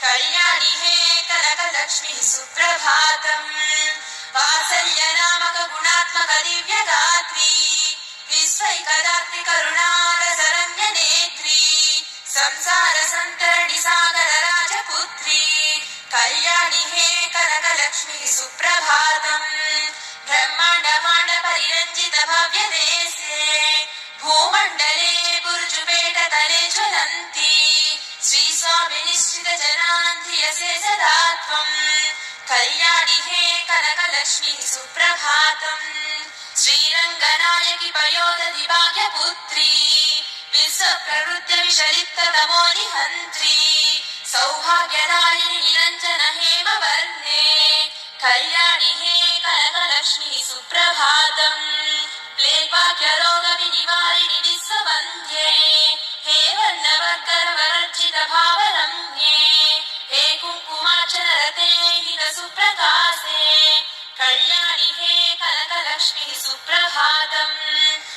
కళ్యాణి హే కనకలక్ష్మి సుప్రభాతం. వాసల్య నామక గుణాత్మక దివ్య గాత్రి విశ్వైకదాత్రి కరుణారసరమ్య నేత్రి సంసార సంతరణి సాగర రాజపుత్రి కళ్యాణి హే కనకలక్ష్మి సుప్రభాతం. బ్రహ్మాండ మాండ పరిరంజిత భవ్య దేశే భూమండలే బుర్జుపేట తలే జ్వలంతి. कल्याणि हे कनकलक्ष्मी सुप्रभातम् श्रीरङ्गनायकि पयोद विभाग्यपुत्री विश्वप्रवृत्य विषरितमो निहन्त्री सौभाग्यदायिनि निरञ्जन हेमवर्णे। कल्याणि हे कनकलक्ष्मी सुप्रभातम् प्लेग्वाक्यरो सुप्रकाशे कल्याणी हे कनकलक्ष्मीः सुप्रभातम्।